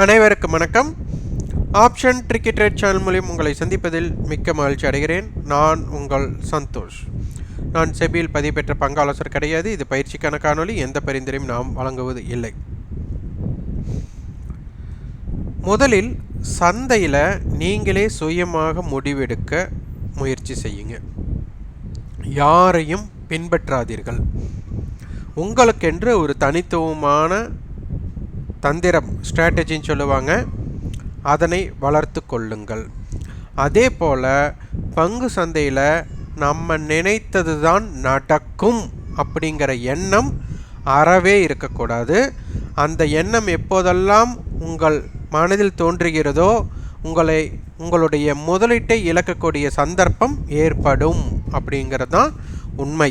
அனைவருக்கும் வணக்கம். Option cricket rate channel மூலியம் உங்களை சந்திப்பதில் மிக்க மகிழ்ச்சி அடைகிறேன். நான் உங்கள் சந்தோஷ். நான் செபியில் பதிவு பெற்ற பங்காலோசர் கிடையாது. இது பயிற்சிக்கான காணொலி எந்த பரிந்துரையும் நாம் வழங்குவது இல்லை. முதலில் சந்தையில் நீங்களே சுயமாக முடிவெடுக்க முயற்சி செய்யுங்க. யாரையும் பின்பற்றாதீர்கள். உங்களுக்கென்று ஒரு தனித்துவமான தந்திரம் ஸ்ட்ராட்டஜின்னு சொல்லுவாங்க. அதனை வளர்த்து கொள்ளுங்கள். அதே போல் பங்கு சந்தையில் நம்ம நினைத்தது தான் நடக்கும் அப்படிங்கிற எண்ணம் அறவே இருக்கக்கூடாது. அந்த எண்ணம் எப்போதெல்லாம் உங்கள் மனதில் தோன்றுகிறதோ உங்களை உங்களுடைய முதலீட்டை இழக்கக்கூடிய சந்தர்ப்பம் ஏற்படும் அப்படிங்கிறது தான் உண்மை.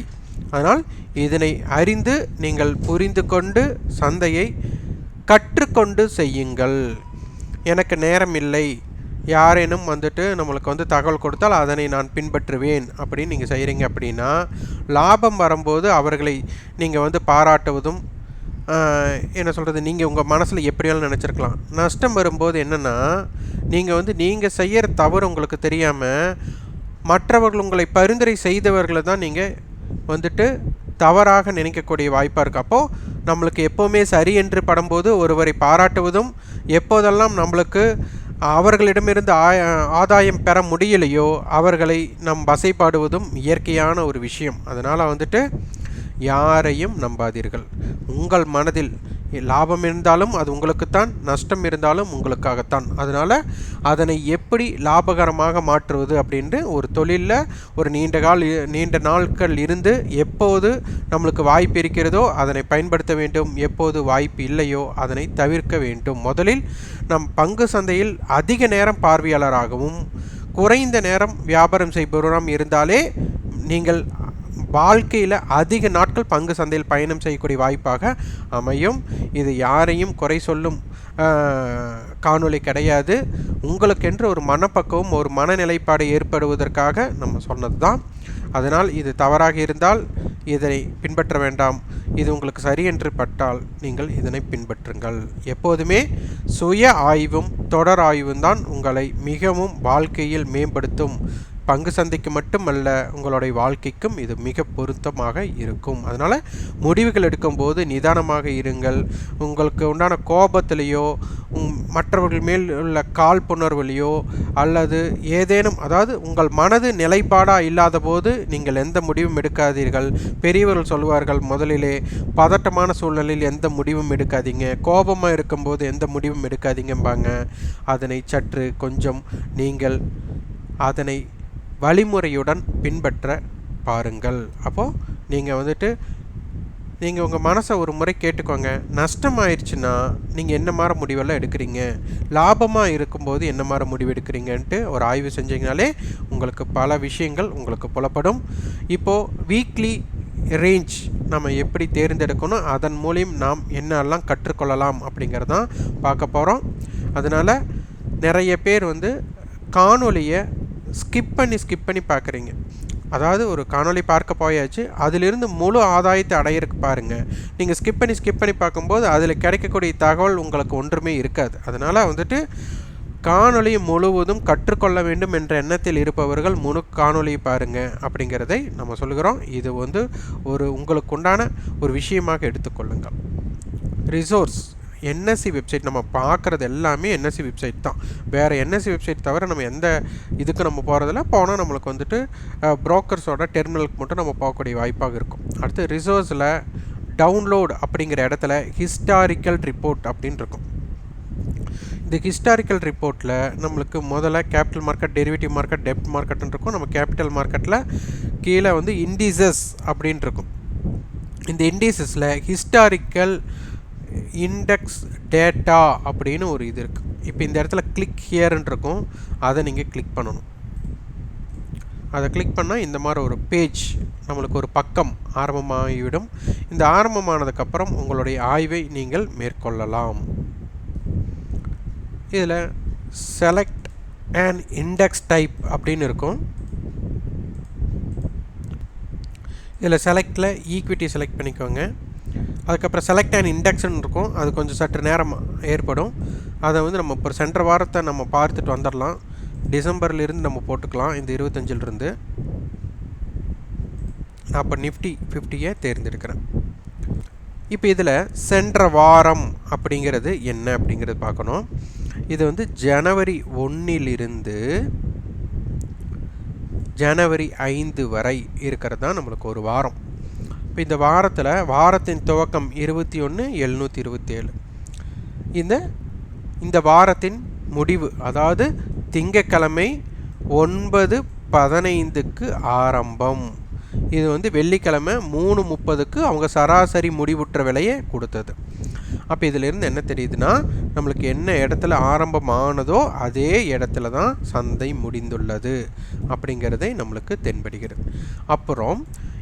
அதனால் இதனை அறிந்து நீங்கள் புரிந்து கொண்டு சந்தையை கற்றுக்கொண்டு செய்யுங்கள். எனக்கு நேரம் இல்லை யாரேனும் வந்துட்டு நம்மளுக்கு வந்து தகவல் கொடுத்தால் அதனை நான் பின்பற்றுவேன். அப்படின்னு நீங்கள் செய்கிறீங்க அப்படின்னா லாபம் வரும்போது அவர்களை நீங்கள் வந்து பாராட்டுவதும் என்ன சொல்கிறது நீங்கள் உங்கள் மனசில் எப்படியாலும் நினச்சிருக்கலாம். நஷ்டம் வரும்போது என்னென்னா நீங்கள் வந்து நீங்கள் செய்கிற தவறு உங்களுக்கு தெரியாமல் மற்றவர்கள் உங்களை பரிந்துரை செய்தவர்களை தான் நீங்கள் வந்துட்டு தவறாக நினைக்கக்கூடிய வாய்ப்பாக இருக்குது அப்போது நம்மளுக்கு எப்போவுமே சரி என்று படும்போது ஒருவரை பாராட்டுவதும் எப்போதெல்லாம் நம்மளுக்கு அவர்களிடமிருந்து ஆதாயம் பெற முடியலையோ அவர்களை நம் வசைப்பாடுவதும் இயற்கையான ஒரு விஷயம். அதனால் வந்துட்டு யாரையும் நம்பாதீர்கள். உங்கள் மனதில் லாபம் இருந்தாலும் அது உங்களுக்குத்தான் நஷ்டம் இருந்தாலும் உங்களுக்காகத்தான். அதனால் அதனை எப்படி லாபகரமாக மாற்றுவது அப்படின்ட்டு ஒரு தொழிலில் ஒரு நீண்ட கால் நீண்ட நாட்கள் இருந்து எப்போது நம்மளுக்கு வாய்ப்பு இருக்கிறதோ அதனை பயன்படுத்த வேண்டும். எப்போது வாய்ப்பு இல்லையோ அதனை தவிர்க்க வேண்டும். முதலில் நம் பங்கு சந்தையில் அதிக நேரம் பார்வையாளராகவும் குறைந்த நேரம் வியாபாரம் செய்பவராகவும் இருந்தாலே நீங்கள் வாழ்க்கையில் அதிக நாட்கள் பங்கு சந்தையில் பயணம் செய்யக்கூடிய வாய்ப்பாக அமையும். இது யாரையும் குறை சொல்லும் காணொளி கிடையாது. உங்களுக்கென்று ஒரு மனப்பக்குவம் ஒரு மனநிலைப்பாடு ஏற்படுவதற்காக நம்ம சொன்னது தான் அதனால் இது தவறாக இருந்தால் இதனை பின்பற்ற வேண்டாம். இது உங்களுக்கு சரி என்று பட்டால் நீங்கள் இதனை பின்பற்றுங்கள். எப்போதுமே சுய ஆய்வும் தொடர் ஆய்வும் தான் உங்களை மிகவும் வாழ்க்கையில் மேம்படுத்தும். பங்கு சந்தைக்கு மட்டுமல்ல உங்களுடைய வாழ்க்கைக்கும் இது மிக பொருத்தமாக இருக்கும். அதனால் முடிவுகள் எடுக்கும்போது நிதானமாக இருங்கள். உங்களுக்கு உண்டான கோபத்திலேயோ மற்றவர்கள் மேல் உள்ள காழ்ப்புணர்வுலையோ அல்லது ஏதேனும் அதாவது உங்கள் மனது நிலைப்பாடாக இல்லாத போது நீங்கள் எந்த முடிவும் எடுக்காதீர்கள். பெரியவர்கள் சொல்வார்கள் முதலிலே பதட்டமான சூழ்நிலையில் எந்த முடிவும் எடுக்காதீங்க. கோபமாக இருக்கும்போது எந்த முடிவும் எடுக்காதீங்கம்பாங்க. அதனை சற்று கொஞ்சம் நீங்கள் அதனை வழிமுறையுடன் பின்பற்ற பாருங்கள். அப்போது நீங்கள் வந்துட்டு நீங்கள் உங்கள் மனசை ஒரு முறை கேட்டுக்கோங்க. நஷ்டம் ஆயிடுச்சுன்னா நீங்கள் என்ன மாதிரி முடிவெல்லாம் எடுக்கிறீங்க? லாபமாக இருக்கும்போது என்ன மாதிரி முடிவு எடுக்கிறீங்கன்ட்டு ஒரு ஆய்வு செஞ்சீங்கனாலே உங்களுக்கு பல விஷயங்கள் உங்களுக்கு புலப்படும். இப்போது வீக்லி ரேஞ்ச் நம்ம எப்படி தேர்ந்தெடுக்கணும்? அதன் மூலியம் நாம் என்னெல்லாம் கற்றுக்கொள்ளலாம் அப்படிங்கிறதான் பார்க்க போகிறோம் அதனால் நிறைய பேர் வந்து காணொலியை ஸ்கிப் பண்ணி ஸ்கிப் பண்ணி பார்க்குறீங்க. அதாவது ஒரு காணொளி பார்க்க போயாச்சு அதிலிருந்து முழு ஆதாயத்தை அடையிறக்கு பாருங்கள் நீங்கள் ஸ்கிப் பண்ணி ஸ்கிப் பண்ணி பார்க்கும்போது அதில் கிடைக்கக்கூடிய தகவல் உங்களுக்கு ஒன்றுமே இருக்காது. அதனால் வந்துட்டு காணொளி முழுவதும் கற்றுக்கொள்ள வேண்டும் என்ற எண்ணத்தில் இருப்பவர்கள் முழு காணொளியை பாருங்கள் அப்படிங்கிறதை நம்ம சொல்கிறோம் இது வந்து ஒரு உங்களுக்கு உண்டான ஒரு விஷயமாக எடுத்துக்கொள்ளுங்கள். ரிசோர்ஸ் என்எஸ்சி வெப்சைட் நம்ம பார்க்குறது எல்லாமே என்எஸ்சி வெப்சைட் தான். வேறு என்எஸ்சி வெப்சைட் தவிர நம்ம எந்த இதுக்கு நம்ம போகிறதில்ல போனால் நம்மளுக்கு வந்துட்டு ப்ரோக்கர்ஸோட டெர்மினலுக்கு மட்டும் நம்ம போகக்கூடிய வாய்ப்பாக இருக்கும். அடுத்து ரிசோர்ஸில் டவுன்லோட் அப்படிங்கிற இடத்துல ஹிஸ்டாரிக்கல் ரிப்போர்ட் அப்படின்னு இருக்கும். இந்த ஹிஸ்டாரிக்கல் ரிப்போர்ட்டில் நம்மளுக்கு முதல்ல கேபிட்டல் மார்க்கெட் டெரிவேட்டிவ் மார்க்கெட் டெப்ட் மார்க்கெட்னு இருக்கும். நம்ம கேபிட்டல் மார்க்கெட்டில் கீழே வந்து இண்டிசஸ் அப்படின்ட்டு இருக்கும். இந்த இண்டிசஸில் ஹிஸ்டாரிக்கல் இண்டெக்ஸ் டேட்டா அப்படின்னு ஒரு இது இருக்குது இப்போ இந்த இடத்துல கிளிக் ஹியர்ன்னு இருக்கும். அதை நீங்கள் கிளிக் பண்ணணும். அதை கிளிக் பண்ணால் இந்த மாதிரி ஒரு பேஜ் நம்மளுக்கு ஒரு பக்கம் ஆரம்பமாகிவிடும். இந்த ஆரம்பமானதுக்கப்புறம் உங்களுடைய ஆய்வை நீங்கள் மேற்கொள்ளலாம். இதில் செலக்ட் அண்ட் இண்டெக்ஸ் டைப் அப்படின்னு இருக்கும். இதில் செலக்டில் ஈக்விட்டி செலக்ட் பண்ணிக்கோங்க. அதுக்கப்புறம் செலக்ட் அண்ட் இண்டெக்ஷன் இருக்கும். அது கொஞ்சம் சற்று நேரம் ஏற்படும். அதை வந்து நம்ம இப்போ சென்ற வாரத்தை நம்ம பார்த்துட்டு வந்துடலாம். டிசம்பர்லேருந்து நம்ம போட்டுக்கலாம். இந்த இருபத்தஞ்சிலிருந்து நான் இப்போ நிஃப்டி ஃபிஃப்டியை தேர்ந்தெடுக்கிறேன். இப்போ இதில் சென்ற வாரம் அப்படிங்கிறது என்ன அப்படிங்கிறது பார்க்கணும். இது வந்து ஜனவரி ஒன்றிலிருந்து ஜனவரி ஐந்து வரை இருக்கிறது தான் நம்மளுக்கு ஒரு வாரம். இப்போ இந்த வாரத்தில் வாரத்தின் துவக்கம் இருபத்தி ஒன்று எழுநூற்றி இருபத்தேழு இந்த இந்த வாரத்தின் முடிவு அதாவது திங்கக்கிழமை ஒன்பது பதினைந்துக்கு ஆரம்பம். இது வந்து வெள்ளிக்கிழமை மூணு முப்பதுக்கு அவங்க சராசரி முடிவுற்ற விலையை கொடுத்தது. அப்போ இதிலிருந்து என்ன தெரியுதுன்னா நம்மளுக்கு என்ன இடத்துல ஆரம்பமானதோ அதே இடத்துல தான் சந்தை முடிந்துள்ளது அப்படிங்கிறதை நம்மளுக்கு தென்படுகிறது. அப்புறம்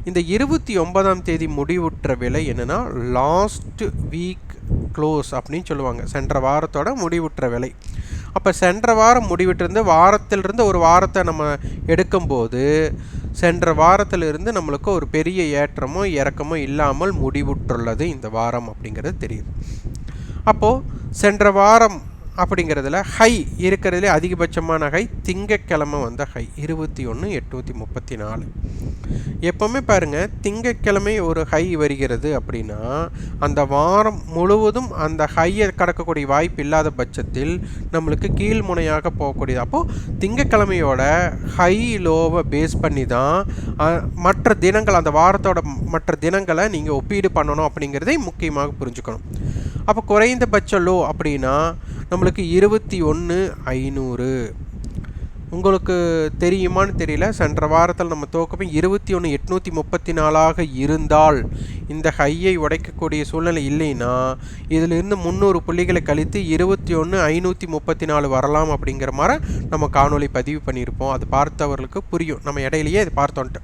இந்த இருபத்தி ஒன்பதாம் தேதி முடிவுற்ற விலை என்னென்னா லாஸ்ட் வீக் க்ளோஸ் அப்படின்னு சொல்லுவாங்க. சென்ற வாரத்தோட முடிவுற்ற விலை அப்போ சென்ற வாரம் முடிவிட்டிருந்து வாரத்திலிருந்து ஒரு வாரத்தை நம்ம எடுக்கும்போது சென்ற வாரத்திலிருந்து நம்மளுக்கு ஒரு பெரிய ஏற்றமோ இறக்கமோ இல்லாமல் முடிவுற்றுள்ளது இந்த வாரம் அப்படிங்கிறது தெரியுது. அப்போது சென்ற வாரம் அப்படிங்கிறதுல ஹை இருக்கிறதுலே அதிகபட்சமான ஹை திங்கக்கிழமை வந்த ஹை. இருபத்தி ஒன்று எட்நூற்றி முப்பத்தி நாலு எப்போவுமே பாருங்கள் திங்கக்கிழமை ஒரு ஹை வருகிறது அப்படின்னா அந்த வாரம் முழுவதும் அந்த ஹையை கடக்கக்கூடிய வாய்ப்பு இல்லாத பட்சத்தில் நம்மளுக்கு கீழ்முனையாக போகக்கூடியது. அப்போது திங்கக்கிழமையோட ஹை லோவை பேஸ் பண்ணி தான் மற்ற தினங்கள் அந்த வாரத்தோட மற்ற தினங்களை நீங்கள் ஒப்பீடு பண்ணணும் அப்படிங்கிறதை முக்கியமாக புரிஞ்சுக்கணும். அப்போ குறைந்தபட்ச லோ அப்படின்னா நம்மளுக்கு இருபத்தி ஒன்று ஐநூறு. உங்களுக்கு தெரியுமான்னு தெரியல. சென்ற வாரத்தில் நம்ம துவக்கப்போ இருபத்தி ஒன்று எட்நூற்றி முப்பத்தி நாலாக இருந்தால் இந்த ஹையை உடைக்கக்கூடிய சூழ்நிலை இல்லைன்னா இதிலிருந்து முந்நூறு புள்ளிகளை கழித்து இருபத்தி ஒன்று ஐநூற்றி முப்பத்தி நாலு வரலாம் அப்படிங்கிற மாதிரி நம்ம காணொலி பதிவு பண்ணியிருப்போம். அது பார்த்தவர்களுக்கு புரியும். நம்ம இடையிலேயே இது பார்த்தோன்ட்டு.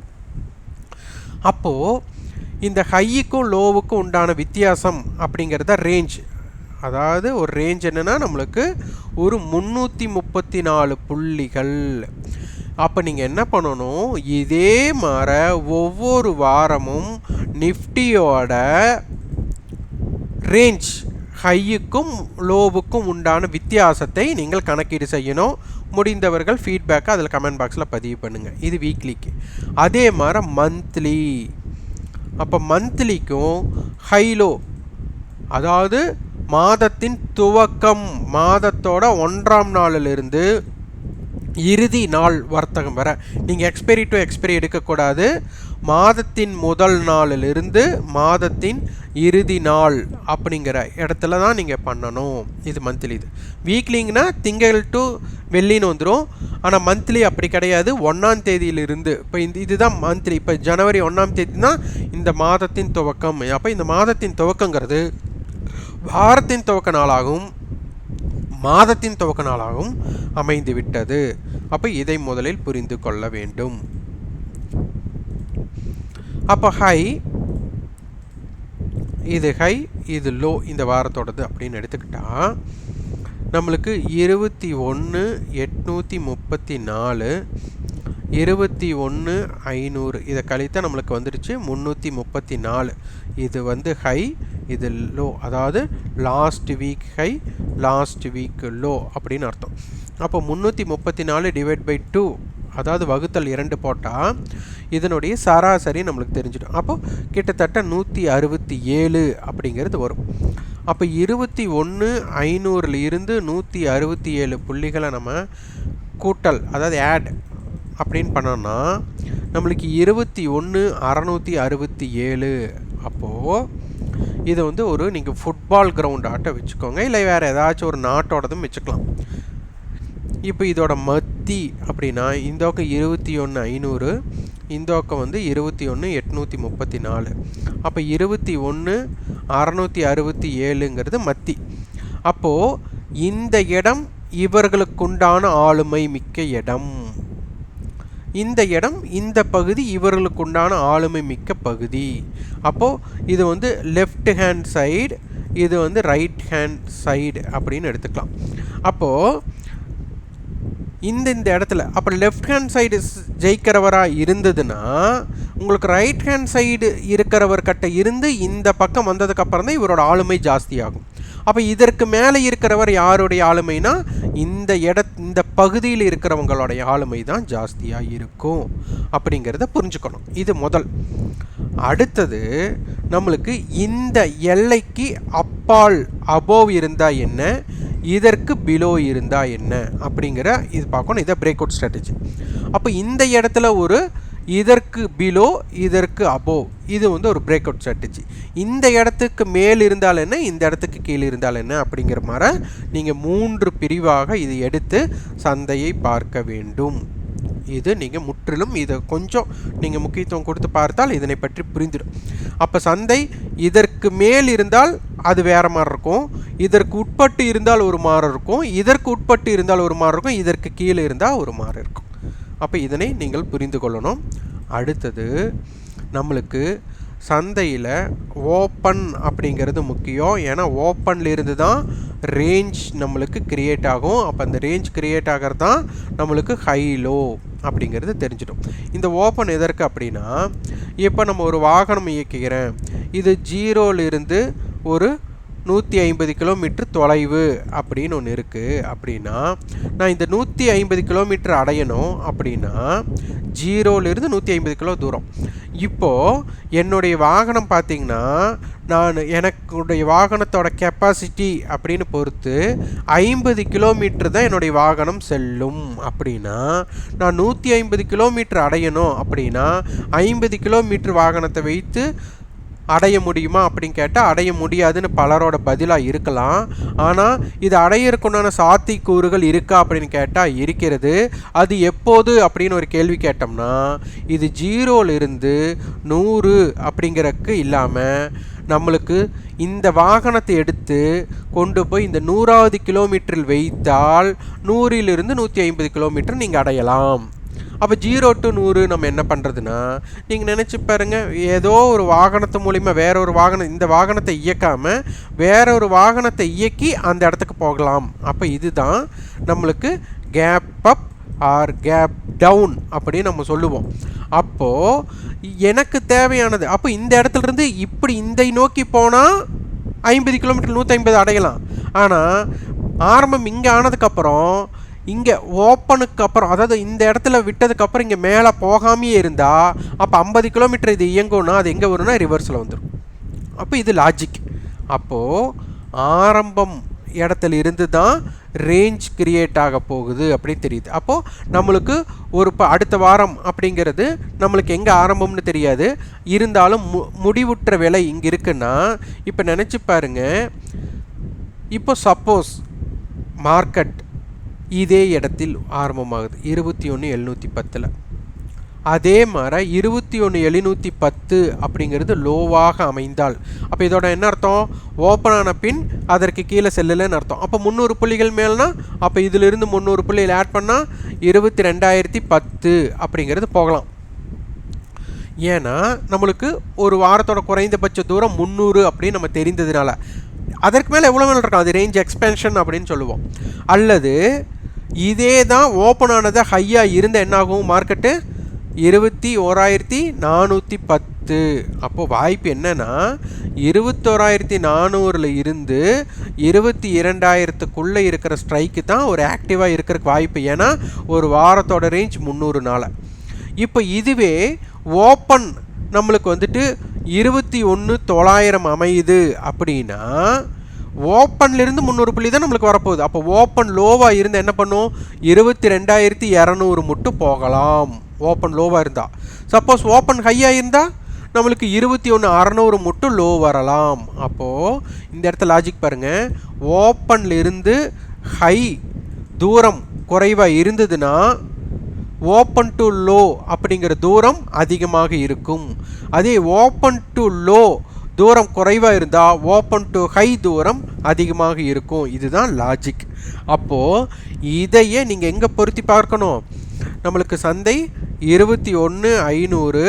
அப்போது இந்த ஹையுக்கும் லோவுக்கும் உண்டான வித்தியாசம் அப்படிங்கிறத ரேஞ்ச் அதாவது ஒரு ரேஞ்ச் என்னென்னா நம்மளுக்கு ஒரு முந்நூற்றி முப்பத்தி நாலு புள்ளிகள். அப்போ நீங்கள் என்ன பண்ணணும்? இதே மாதிரி ஒவ்வொரு வாரமும் நிஃப்டியோட ரேஞ்ச் ஹையுக்கும் லோவுக்கும் உண்டான வித்தியாசத்தை நீங்கள் கணக்கீடு செய்யணும். முடிந்தவர்கள் ஃபீட்பேக்கை அதில் கமெண்ட் பாக்ஸில் பதிவு பண்ணுங்கள் இது வீக்லிக்கு அதே மாதிரி மந்த்லி அப்போ மந்த்லிக்கும் ஹைலோ. அதாவது மாதத்தின் துவக்கம் மாதத்தோட ஒன்றாம் நாளிலிருந்து இறுதி நாள் வர்த்தகம் வர. நீங்கள் எக்ஸ்பெரி டு எக்ஸ்பெரி எடுக்கக்கூடாது. மாதத்தின் முதல் நாளிலிருந்து மாதத்தின் இறுதி நாள் அப்படிங்கிற இடத்துல தான் நீங்கள் பண்ணணும். இது மந்த்லி இது. வீக்லிங்கன்னா திங்கள் டு வெள்ளின்னு வந்துடும் ஆனால் மந்த்லி அப்படி கிடையாது. ஒன்றாம் தேதியிலிருந்து இப்போ இந்த இதுதான் மந்த்லி இப்போ ஜனவரி ஒன்றாம் தேதி தான் இந்த மாதத்தின் துவக்கம். அப்போ இந்த மாதத்தின் துவக்கங்கிறது வாரத்தின் துவக்க நாளாகவும் மாதத்தின் துவக்க நாளாகவும் அமைந்து விட்டது அப்போ இதை முதலில் புரிந்து கொள்ள வேண்டும். அப்போ ஹை இது ஹை இது லோ இந்த வாரத்தோடது அப்படின்னு எடுத்துக்கிட்டால் நம்மளுக்கு இருபத்தி ஒன்று எட்நூற்றி முப்பத்தி நாலு இருபத்தி ஒன்று ஐநூறு இதை கழித்தா நம்மளுக்கு வந்துடுச்சு முந்நூற்றி முப்பத்தி நாலு. இது வந்து ஹை இது லோ. அதாவது last week high last week low அப்படின்னு அர்த்தம். அப்போ முந்நூற்றி முப்பத்தி நாலு டிவைட் பை டூ அதாவது வகுத்தல் இரண்டு போட்டால் இதனுடைய சராசரி நம்மளுக்கு தெரிஞ்சிடும். அப்போது கிட்டத்தட்ட நூற்றி அறுபத்தி ஏழு அப்படிங்கிறது வரும். அப்போ இருபத்தி ஒன்று ஐநூறில் இருந்து நூற்றி அறுபத்தி ஏழு புள்ளிகளை நம்ம கூட்டல் அதாவது ஆட் அப்படின்னு பண்ணோன்னா நம்மளுக்கு இருபத்தி ஒன்று அறநூற்றி அறுபத்தி ஏழு. அப்போது இதை வந்து ஒரு நீங்கள் ஃபுட்பால் கிரவுண்டாட்டம் வச்சுக்கோங்க. இல்லை வேறு ஏதாச்சும் ஒரு நாட்டோடதும் வச்சுக்கலாம். இப்போ இதோட மத்தி அப்படின்னா இந்த பக்கம் இருபத்தி ஒன்று ஐநூறு இந்த பக்கம் வந்து இருபத்தி ஒன்று எட்நூற்றி முப்பத்தி நாலு அப்போ இருபத்தி ஒன்று அறநூற்றி அறுபத்தி ஏழுங்கிறது மத்தி. அப்போது இந்த இடம் இவர்களுக்குண்டான ஆளுமை மிக்க இடம். இந்த இடம் இந்த பகுதி இவர்களுக்குண்டான ஆளுமை மிக்க பகுதி. அப்போது இது வந்து லெஃப்ட் ஹேண்ட் சைடு இது வந்து ரைட் ஹேண்ட் சைடு அப்படின்னு எடுத்துக்கலாம். அப்போது இந்த இந்த இடத்துல அப்போ லெஃப்ட் ஹேண்ட் சைடு ஜெயிக்கிறவராக இருந்ததுன்னா உங்களுக்கு ரைட் ஹேண்ட் சைடு இருக்கிறவர்கிட்ட இருந்து இந்த பக்கம் வந்ததுக்கப்புறம் தான் இவரோட ஆளுமை ஜாஸ்தியாகும். அப்போ இதற்கு மேலே இருக்கிறவர் யாருடைய ஆளுமைனா இந்த இட இந்த பகுதியில் இருக்கிறவங்களுடைய ஆளுமை தான் ஜாஸ்தியாக இருக்கும். அப்படிங்கிறத புரிஞ்சுக்கணும். இது முதல். அடுத்தது நம்மளுக்கு இந்த எல்லைக்கு அப்பால் அபோவ் இருந்தால் என்ன? இதற்கு பிலோ இருந்தால் என்ன? அப்படிங்கிற இது பார்க்கணும். இதை பிரேக் அவுட் ஸ்ட்ராட்டஜி அப்போ இந்த இடத்துல ஒரு இதற்கு பிலோ இதற்கு அபோவ் இது வந்து ஒரு பிரேக் அவுட் ஸ்ட்ராட்டஜி இந்த இடத்துக்கு மேல் இருந்தால் என்ன? இந்த இடத்துக்கு கீழே இருந்தால் என்ன? அப்படிங்கிற மாதிரி நீங்கள் மூன்று பிரிவாக இது எடுத்து சந்தையை பார்க்க வேண்டும். இது நீங்கள் முற்றிலும் இதை கொஞ்சம் நீங்கள் முக்கியத்துவம் கொடுத்து பார்த்தால் இதனை பற்றி புரிந்துடும். அப்போ சந்தை இதற்கு மேல் இருந்தால் அது வேறு மாதிரி இருக்கும். இதற்கு உட்பட்டு இருந்தால் ஒரு மாதிரி இருக்கும். இதற்கு உட்பட்டு இருந்தால் ஒரு மாதிரி இருக்கும். இதற்கு கீழே இருந்தால் ஒரு மாதிரி இருக்கும். அப்போ இதனை நீங்கள் புரிந்து கொள்ளணும். அடுத்தது நம்மளுக்கு சந்தையில் ஓப்பன் அப்படிங்கிறது முக்கியம். ஏன்னா ஓப்பன்லேருந்து தான் ரேஞ்ச் நம்மளுக்கு க்ரியேட் ஆகும். அப்போ அந்த ரேஞ்ச் க்ரியேட் ஆகிறது தான் நம்மளுக்கு ஹை லோ அப்படிங்கிறது தெரிஞ்சிடும். இந்த ஓப்பன் எதற்கு அப்படின்னா இப்போ நம்ம ஒரு வாகனம் இயக்குகிறேன். இது ஜீரோலிருந்து ஒரு நூற்றி ஐம்பது கிலோமீட்டர் தொலைவு அப்படின்னு ஒன்று இருக்குது அப்படின்னா நான் இந்த நூற்றி ஐம்பது கிலோமீட்டர் அடையணும் அப்படின்னா ஜீரோலேருந்து நூற்றி ஐம்பது கிலோ தூரம். இப்போது என்னுடைய வாகனம் பார்த்திங்கன்னா நான் எனக்குடைய வாகனத்தோட கெப்பாசிட்டி அப்படின்னு பொறுத்து ஐம்பது கிலோமீட்டர் தான் என்னுடைய வாகனம் செல்லும். அப்படின்னா நான் நூற்றி ஐம்பது கிலோமீட்டர் அடையணும் அப்படின்னா ஐம்பது கிலோமீட்டர் வாகனத்தை வைத்து அடைய முடியுமா அப்படின்னு கேட்டால் அடைய முடியாதுன்னு பலரோட பதிலாக இருக்கலாம். ஆனால் இது அடையிறக்குண்டான சாத்தியக்கூறுகள் இருக்கா அப்படின்னு கேட்டால் இருக்கிறது. அது எப்போது அப்படின்னு ஒரு கேள்வி கேட்டோம்னா இது ஜீரோலிருந்து நூறு அப்படிங்கிறக்கு இல்லாமல் நம்மளுக்கு இந்த வாகனத்தை எடுத்து கொண்டு போய் இந்த நூறாவது கிலோமீட்டரில் வைத்தால் நூறிலிருந்து நூற்றி ஐம்பது கிலோமீட்டர் நீங்கள் அடையலாம். அப்போ ஜீரோ டு நூறு நம்ம என்ன பண்ணுறதுன்னா நீங்கள் நினச்சி பாருங்கள் ஏதோ ஒரு வாகனத்து மூலிமா வேற ஒரு வாகனம் இந்த வாகனத்தை இயக்காமல் வேற ஒரு வாகனத்தை இயக்கி அந்த இடத்துக்கு போகலாம். அப்போ இதுதான் நம்மளுக்கு cap up or cap down அப்படின்னு நம்ம சொல்லுவோம். அப்போது எனக்கு தேவையானது அப்போ இந்த இடத்துலருந்து இப்படி இந்த நோக்கி போனால் ஐம்பது கிலோமீட்டர் நூற்றி ஐம்பது அடையலாம். ஆனால் ஆரம்பம் இங்கே ஆனதுக்கப்புறம் இங்கே ஓப்பனுக்கு அப்புறம் அதாவது இந்த இடத்துல விட்டதுக்கப்புறம் இங்கே மேலே போகாமையே இருந்தால் அப்போ ஐம்பது கிலோமீட்டர் இது இயங்கும்னா அது எங்கே வரும்னா ரிவர்ஸில் வந்துடும் அப்போ இது லாஜிக் அப்போது ஆரம்பம் இடத்துல இருந்து தான் ரேஞ்ச் கிரியேட் ஆக போகுது அப்படின்னு தெரியுது. அப்போது நம்மளுக்கு ஒரு இப்போ அடுத்த வாரம் அப்படிங்கிறது நம்மளுக்கு எங்கே ஆரம்பம்னு தெரியாது. இருந்தாலும் மு முடிவுற்ற விலை இங்கே இருக்குன்னா இப்போ நினச்சி பாருங்க. இப்போ சப்போஸ் மார்க்கெட் இதே இடத்தில் ஆரம்பமாகுது. இருபத்தி ஒன்று எழுநூற்றி பத்தில். அதே மாதிரி இருபத்தி ஒன்று எழுநூற்றி பத்து அப்படிங்கிறது லோவாக அமைந்தால். அப்போ இதோட என்ன அர்த்தம்? ஓப்பன் ஆன பின் அதற்கு கீழே செல்லலைன்னு அர்த்தம். அப்போ முந்நூறு புள்ளிகள் மேல்னா அப்போ இதிலிருந்து முந்நூறு புள்ளிகள் ஆட் பண்ணால் இருபத்தி ரெண்டாயிரத்தி பத்து அப்படிங்கிறது போகலாம். ஏன்னா நம்மளுக்கு ஒரு வாரத்தோட குறைந்தபட்ச தூரம் முந்நூறு அப்படின்னு நம்ம தெரிந்ததுனால. அதற்கு மேலே எவ்வளோ மேலே இருக்கும்? அது ரேஞ்ச் எக்ஸ்பென்ஷன் அப்படின்னு சொல்லுவோம். அல்லது இதே தான் ஓப்பன் ஆனதை ஹையாக இருந்த என்னாகும்? மார்க்கெட்டு இருபத்தி ஓராயிரத்தி நானூற்றி பத்து. அப்போது வாய்ப்பு என்னென்னா இருபத்தோராயிரத்தி நானூறில் இருந்து இருபத்தி இரண்டாயிரத்துக்குள்ளே இருக்கிற ஸ்ட்ரைக்கு தான் ஒரு ஆக்டிவாக இருக்கிறக்கு வாய்ப்பு. ஏன்னா ஒரு வாரத்தோட ரேஞ்ச் முந்நூறு நாள். இப்போ இதுவே ஓப்பன் நம்மளுக்கு வந்துட்டு இருபத்தி ஒன்று தொள்ளாயிரம் அமையுது அப்படின்னா ஓப்பன்லேருந்து முந்நூறு புள்ளி தான் நம்மளுக்கு வரப்போகுது. அப்போ ஓப்பன் லோவாக இருந்து என்ன பண்ணும்? இருபத்தி ரெண்டாயிரத்தி இரநூறு மட்டும் போகலாம். ஓப்பன் லோவாக இருந்தால் சப்போஸ் ஓப்பன் ஹையாக இருந்தால் நம்மளுக்கு இருபத்தி ஒன்று அறநூறு மட்டும் லோ வரலாம். அப்போது இந்த இடத்துல லாஜிக் பாருங்கள் ஓப்பன்லேருந்து ஹை தூரம் குறைவாக இருந்ததுன்னா ஓப்பன் டு லோ அப்படிங்கிற தூரம் அதிகமாக இருக்கும். அதே ஓப்பன் டு லோ தூரம் குறைவாக இருந்தால் ஓப்பன் டு ஹை தூரம் அதிகமாக இருக்கும். இதுதான் லாஜிக் அப்போது இதையே நீங்கள் எங்கே பொருத்தி பார்க்கணும்? நம்மளுக்கு சந்தை இருபத்தி ஒன்று ஐநூறு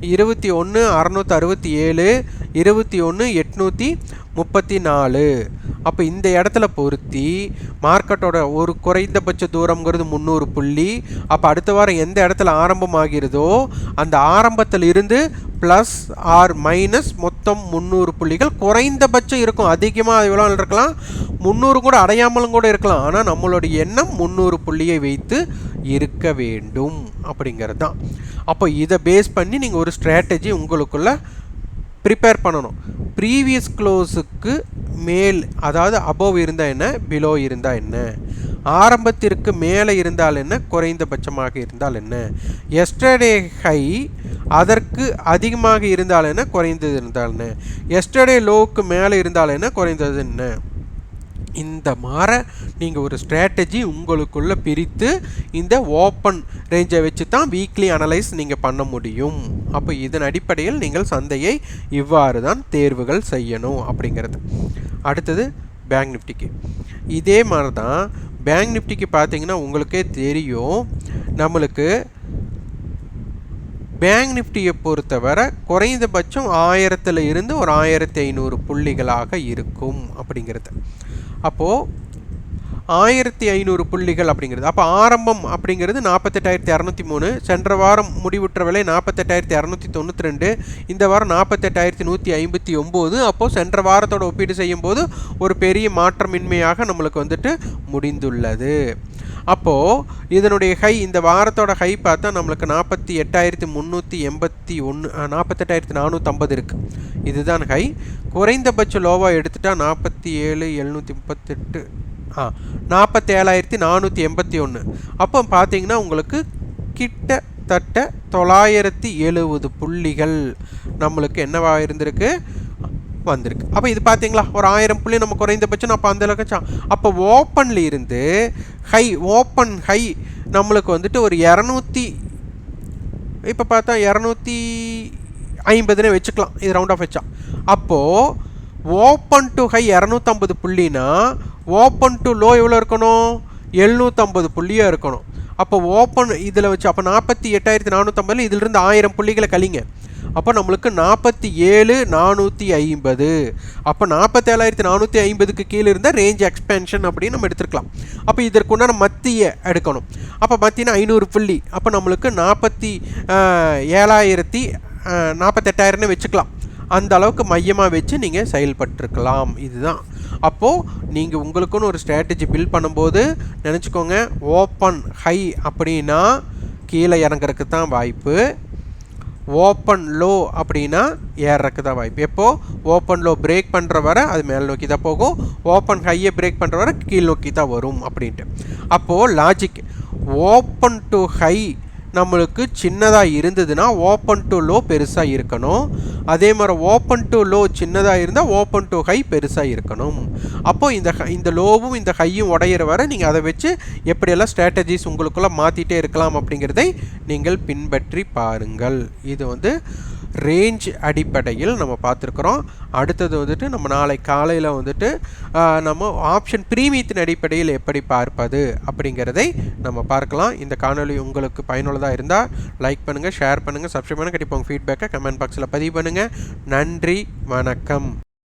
இருபத்தி ஒன்று அறநூற்றி அறுபத்தி ஏழு இருபத்தி ஒன்று எட்நூற்றி முப்பத்தி நாலு. அப்போ இந்த இடத்துல பொருத்தி மார்க்கெட்டோட ஒரு குறைந்தபட்ச தூரம்ங்கிறது முந்நூறு புள்ளி. அப்போ அடுத்த வாரம் எந்த இடத்துல ஆரம்பமாகிறதோ அந்த ஆரம்பத்தில் இருந்து ப்ளஸ் ஆர் மைனஸ் மொத்தம் முந்நூறு புள்ளிகள் குறைந்தபட்சம் இருக்கும். அதிகமாக எவ்வளோ இருக்கலாம்? முந்நூறு கூட அடையாமலும் கூட இருக்கலாம். ஆனால் நம்மளுடைய எண்ணம் முந்நூறு புள்ளியை வைத்து இருக்க வேண்டும் அப்படிங்கிறது தான் அப்போ இதை பேஸ் பண்ணி நீங்கள் ஒரு ஸ்ட்ராட்டஜி உங்களுக்குள்ள ப்ரிப்பேர் பண்ணணும். ப்ரீவியஸ் க்ளோஸுக்கு மேல் அதாவது அபோவ் இருந்தால் என்ன? பிலோ இருந்தால் என்ன? ஆரம்பத்திற்கு மேலே இருந்தால் என்ன? குறைந்தபட்சமாக இருந்தால் என்ன? எஸ்டர்டே ஹை அதற்கு அதிகமாக இருந்தால் என்ன? குறைந்தது இருந்தால் என்ன? எஸ்டர்டே லோவுக்கு மேலே இருந்தால் என்ன? குறைந்தது என்ன? இந்த மாற நீங்கள் ஒரு ஸ்ட்ராட்டஜி உங்களுக்குள்ளே பிரித்து இந்த ஓப்பன் ரேஞ்சை வச்சு தான் வீக்லி அனலைஸ் நீங்கள் பண்ண முடியும். அப்போ இதன் அடிப்படையில் நீங்கள் சந்தையை இவ்வாறு தான் தேர்வுகள் செய்யணும் அப்படிங்கிறது. அடுத்தது பேங்க் நிஃப்டிக்கு இதே மாதிரி தான் பேங்க் நிஃப்டிக்கு பார்த்தீங்கன்னா உங்களுக்கே தெரியும். நம்மளுக்கு பேங்க் நிஃப்டியை பொறுத்தவரை குறைந்தபட்சம் ஆயிரத்தில் இருந்து ஒரு ஆயிரத்தி ஐநூறு புள்ளிகளாக இருக்கும் அப்படிங்கிறது. அப்போது ஆயிரத்தி ஐநூறு புள்ளிகள் அப்படிங்கிறது. அப்போ ஆரம்பம் அப்படிங்கிறது நாற்பத்தெட்டாயிரத்தி இரநூத்தி மூணு சென்ற வாரம் முடிவுற்ற விலை நாற்பத்தெட்டாயிரத்தி இரநூத்தி தொண்ணூற்றி ரெண்டு இந்த வாரம் நாற்பத்தெட்டாயிரத்தி நூற்றி ஐம்பத்தி ஒம்பது அப்போது சென்ற வாரத்தோட ஒப்பீடு செய்யும்போது ஒரு பெரிய மாற்றமின்மையாக நம்மளுக்கு வந்துட்டு முடிந்துள்ளது. அப்போது இதனுடைய ஹை இந்த வாரத்தோட ஹை பார்த்தா நம்மளுக்கு நாற்பத்தி எட்டாயிரத்தி முந்நூற்றி எண்பத்தி ஒன்று நாற்பத்தெட்டாயிரத்தி நானூற்றம்பது இருக்குது இதுதான் ஹை குறைந்தபட்ச லோவாக எடுத்துட்டால் நாற்பத்தி ஏழு எழுநூற்றி முப்பத்தெட்டு ஆ நாற்பத்தேழாயிரத்தி நானூற்றி எண்பத்தி ஒன்று அப்போ பார்த்தீங்கன்னா உங்களுக்கு கிட்டத்தட்ட தொள்ளாயிரத்தி எழுபது புள்ளிகள் நம்மளுக்கு என்னவாக இருந்திருக்கு? வந்திருக்கு. அப்போ இது பார்த்தீங்களா? ஒரு ஆயிரம் புள்ளி நம்ம குறைந்தபட்சம் அப்போ அந்த அளவுக்கு அப்போ ஓப்பனில் இருந்து ஹை ஓப்பன் ஹை நம்மளுக்கு வந்துட்டு ஒரு இரநூத்தி இப்போ பார்த்தா இரநூத்தி ஐம்பதுன்னு வச்சுக்கலாம். இது ரவுண்ட் ஆஃப் வச்சா. அப்போது ஓப்பன் டு ஹை இரநூத்தம்பது புள்ளினா ஓப்பன் டு லோ எவ்வளோ இருக்கணும்? எழுநூற்றம்பது புள்ளியாக இருக்கணும். அப்போ ஓப்பன் இதில் வச்சு அப்போ நாற்பத்தி எட்டாயிரத்தி நானூற்றம்பதில் இதிலிருந்து ஆயிரம் புள்ளிகளை கழிங்க. அப்போ நம்மளுக்கு நாற்பத்தி ஏழு நானூற்றி ஐம்பது. அப்போ நாற்பத்தேழாயிரத்தி நானூற்றி ஐம்பதுக்கு கீழே இருந்தால் ரேஞ்ச் எக்ஸ்பென்ஷன் அப்படின்னு நம்ம எடுத்துருக்கலாம். அப்போ இதற்குண்டான மத்திய எடுக்கணும். அப்போ மத்தினா ஐநூறு புள்ளி. அப்போ நம்மளுக்கு நாற்பத்தி ஏழாயிரத்தி நாற்பத்தெட்டாயிரம்னு வச்சுக்கலாம். அந்த அளவுக்கு மையமாக வச்சு நீங்கள் செயல்பட்டுருக்கலாம். இதுதான். அப்போது நீங்கள் உங்களுக்குன்னு ஒரு ஸ்ட்ராட்டஜி பில்ட் பண்ணும்போது நினச்சிக்கோங்க ஓப்பன் ஹை அப்படின்னா கீழே இறங்குறதுக்கு தான் வாய்ப்பு. ஓப்பன் லோ அப்படின்னா ஏறக்கு தான் வாய்ப்பு. எப்போது ஓப்பன் லோ பிரேக் பண்ணுற வர அது மேல் நோக்கி தான் போகும் ஓப்பன் ஹையை பிரேக் பண்ணுற வர கீழ் நோக்கி தான் வரும் அப்படின்ட்டு. அப்போது லாஜிக் ஓப்பன் டு ஹை நம்மளுக்கு சின்னதாக இருந்ததுன்னா ஓப்பன் டு லோ பெருசாக இருக்கணும். அதே மாதிரி ஓப்பன் டு லோ சின்னதாக இருந்தால் ஓப்பன் டு ஹை பெருசாக இருக்கணும். அப்போது இந்த இந்த லோவும் இந்த ஹையும் உடையிற வர நீங்கள் அதை வச்சு எப்படியெல்லாம் ஸ்ட்ராட்டஜிஸ் உங்களுக்குள்ளே மாற்றிட்டே இருக்கலாம் அப்படிங்கிறதை நீங்கள் பின்பற்றி பாருங்கள். இது வந்து ரேஞ்ச் அடிப்படையில் நம்ம பார்த்துருக்குறோம். அடுத்தது வந்துட்டு நம்ம நாளை காலையில் வந்துட்டு நம்ம ஆப்ஷன் ப்ரீமியத்தின் அடிப்படையில் எப்படி பார்ப்பது அப்படிங்கிறதை நம்ம பார்க்கலாம். இந்த காணொலி உங்களுக்கு பயனுள்ளதாக இருந்தால் லைக் பண்ணுங்கள் ஷேர் பண்ணுங்கள் சப்ஸ்கிரைப் பண்ணுங்கள் கண்டிப்பாக உங்கள் ஃபீட்பேக்கை கமெண்ட் பாக்ஸில் பதிவு பண்ணுங்கள் நன்றி வணக்கம்.